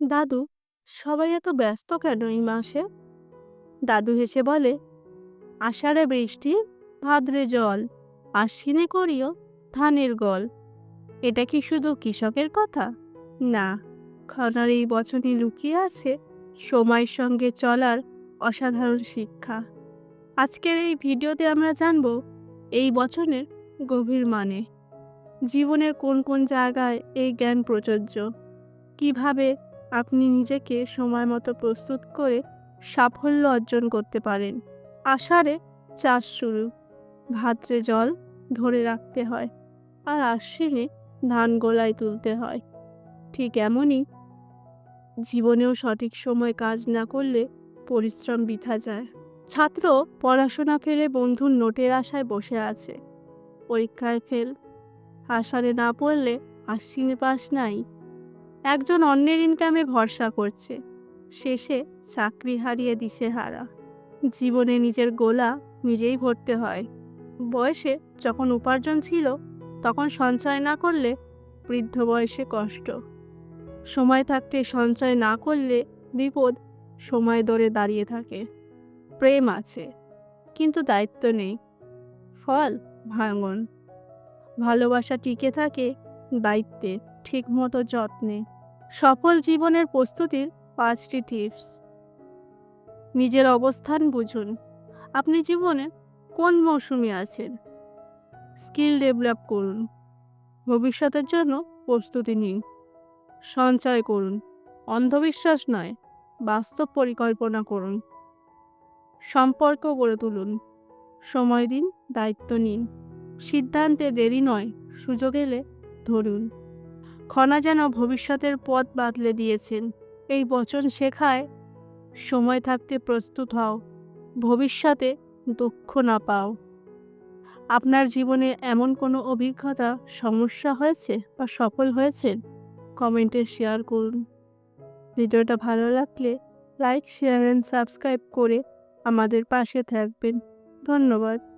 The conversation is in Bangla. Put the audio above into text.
দাদু, সবাই এত ব্যস্ত কেন এই মাসে? দাদু হেসে বলে, আষাঢ়ে বৃষ্টি, ভাদ্রে জল আশ্বিনে করিও ধানের গল। এটা কি শুধু কৃষকের কথা? না খনার এই বচনে লুকিয়ে আছে সময়ের সঙ্গে চলার অসাধারণ শিক্ষা। আজকের এই ভিডিওতে আমরা জানব এই বচনের গভীর মানে। জীবনের কোন কোন জায়গায় এই জ্ঞান প্রযোজ্য? কীভাবে আপনি নিজেকে সময় মতো প্রস্তুত করে সাফল্য অর্জন করতে পারেন। আষাঢ়ে চাষ শুরু। ভাদ্রে জল ধরে রাখতে হয় আর আশ্বিনে ধান গোলায় তুলতে হয়। ঠিক এমনই জীবনেও সঠিক সময় কাজ না করলে পরিশ্রম বৃথা যায়। ছাত্র পড়াশোনা ফেলে বন্ধুর নোটের আশায় বসে আছে। পরীক্ষায় ফেল। আষাঢ়ে না পড়লে আশ্বিনে পাস নাই। একজন অন্যের ইনকামে ভরসা করছে। শেষে চাকরি হারিয়ে দিছে হারা। জীবনে নিজের গোলা নিজেই ভরতে হয়। বয়সে যখন উপার্জন ছিল, তখন সঞ্চয় না করলে বৃদ্ধ বয়সে কষ্ট। সময় থাকতে সঞ্চয় না করলে বিপদ সময় ধরে দাঁড়িয়ে থাকে। প্রেম আছে, কিন্তু দায়িত্ব নেই। ফল, ভাঙন। ভালোবাসা টিকে থাকে দায়িত্বে। ঠিকমতো যত্নে। সফল জীবনের প্রস্তুতির পাঁচটি টিপস। নিজের অবস্থান বুঝুন। আপনি জীবনে কোন মৌসুমে আছেন? স্কিল ডেভেলপ করুন। ভবিষ্যতের জন্য প্রস্তুতি নিন। সঞ্চয় করুন। অন্ধবিশ্বাস নয়, বাস্তব পরিকল্পনা করুন। সম্পর্ক গড়ে তুলুন। সময় দিন, দায়িত্ব নিন। সিদ্ধান্তে দেরি নয়, সুযোগ এলে ধরুন। খনা যেন ভবিষ্যতের পথ বাতলে দিয়েছেন। এই বচন শেখায়, সময় থাকতে প্রস্তুত হও, ভবিষ্যতে দুঃখ না পাও। আপনার জীবনে এমন কোনো অভিজ্ঞতা, সমস্যা হয়েছে বা সফল হয়েছেন? কমেন্টে শেয়ার করুন। ভিডিওটা ভালো লাগলে লাইক, শেয়ার অ্যান্ড সাবস্ক্রাইব করে আমাদের পাশে থাকবেন। ধন্যবাদ।